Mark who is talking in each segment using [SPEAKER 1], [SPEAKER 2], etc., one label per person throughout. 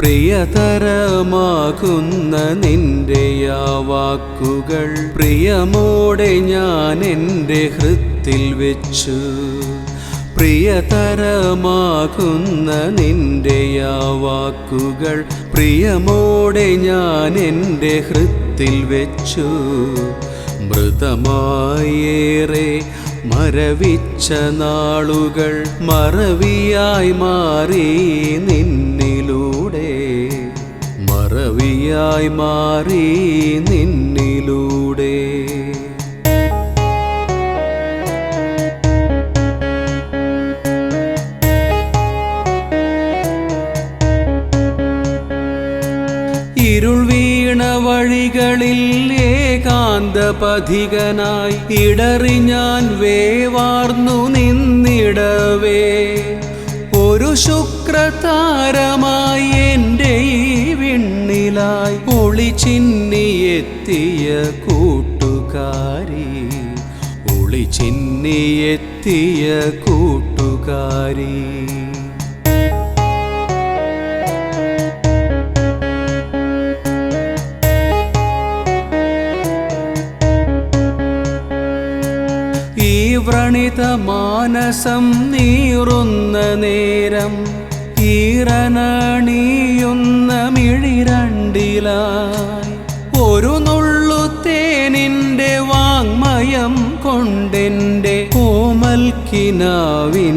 [SPEAKER 1] പ്രിയതരമാകുന്ന നിന്റെ ആ വാക്കുകൾ പ്രിയമോടെ ഞാൻ എന്റെ ഹൃത്തിൽ വെച്ചു. പ്രിയതരമാകുന്ന നിന്റെ ആ വാക്കുകൾ പ്രിയമോടെ ഞാൻ എന്റെ ഹൃത്തിൽ വെച്ചു. മൃതമായേറെ മരവിച്ച നാളുകൾ മറവിയായി മാറി നിന്നിലൂടെ മറവിയായി മാറി നിന്നിലൂടെ. ഇരുൾ വീണ വഴികളിൽ ഏകാന്ത പഥികനായി ഇടറി ഞാൻ വേവാർന്നു നിന്നിടവേ. ഒരു ശുക്രതാരമായി വിണ്ണിലായി ചിന്നിയെത്തിയ കൂട്ടുകാരി. ഒളിച്ചിന്നിയെത്തിയ കൂട്ടുകാരി. ഈ വ്രണിത മാനസം നീറുന്ന നേരം ഈറനണിയുന്ന മിഴിരണ്ടിലായി കൊണ്ടെന്റെ കിനാവിൻ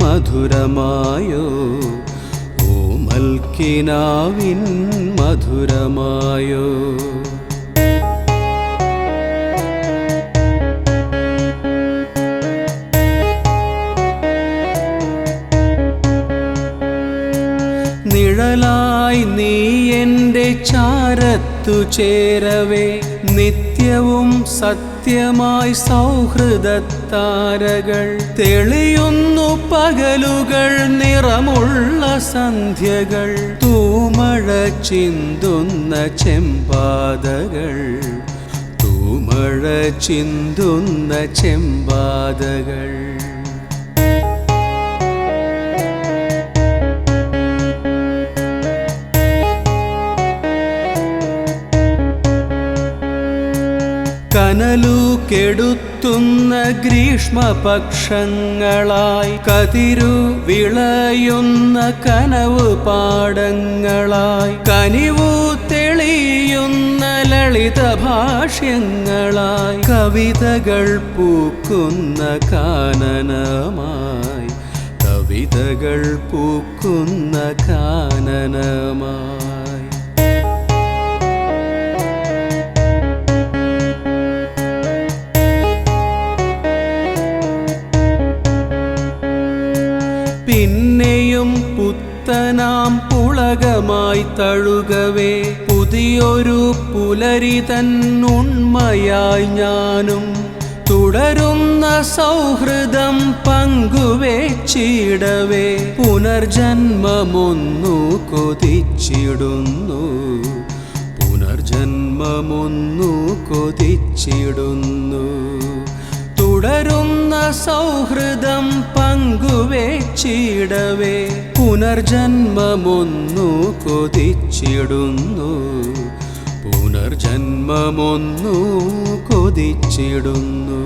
[SPEAKER 1] മധുരമായോ? കോമൽ കിനാവിൻ മധുരമായോ? നിഴലായി നീ എന്റെ ചാരത്തു ചേരവേ നിത്യവും സത്യമായി സൗഹൃദത്താരകൾ തെളിയുന്നു പകലുകൾ നിറമുള്ള സന്ധ്യകൾ. തൂമഴ ചിന്തുന്ന ചെമ്പാതകൾ. തൂമഴ ചിന്തുന്ന ചെമ്പാതകൾ. കനലു കെടുത്തുന്ന ഗ്രീഷ്മപക്ഷങ്ങളായി കതിരു വിളയുന്ന കനവ് പാടങ്ങളായി കനിവു തെളിയുന്ന ലളിത ഭാഷ്യങ്ങളായി കവിതകൾ പൂക്കുന്ന കാനനമായി കവിതകൾ പൂക്കുന്ന കാനനമായി പിന്നെയും പുത്തനാം പുളകമായി തഴുകവേ. പുതിയൊരു പുലരി തന്നുണ്മയായി ഞാനും. തുടരുന്ന സൗഹൃദം പങ്കുവെച്ചിടവേ. പുനർജന്മമൊന്നു കൊതിച്ചിടുന്നു. പുനർജന്മമൊന്നു കൊതിച്ചിടുന്നു. തുടരുന്ന സൗഹൃദം പങ്കുവെച്ചിടവേ പുനർജന്മമൊന്നു കൊതിച്ചിടുന്നു. പുനർജന്മമൊന്നു കൊതിച്ചിടുന്നു.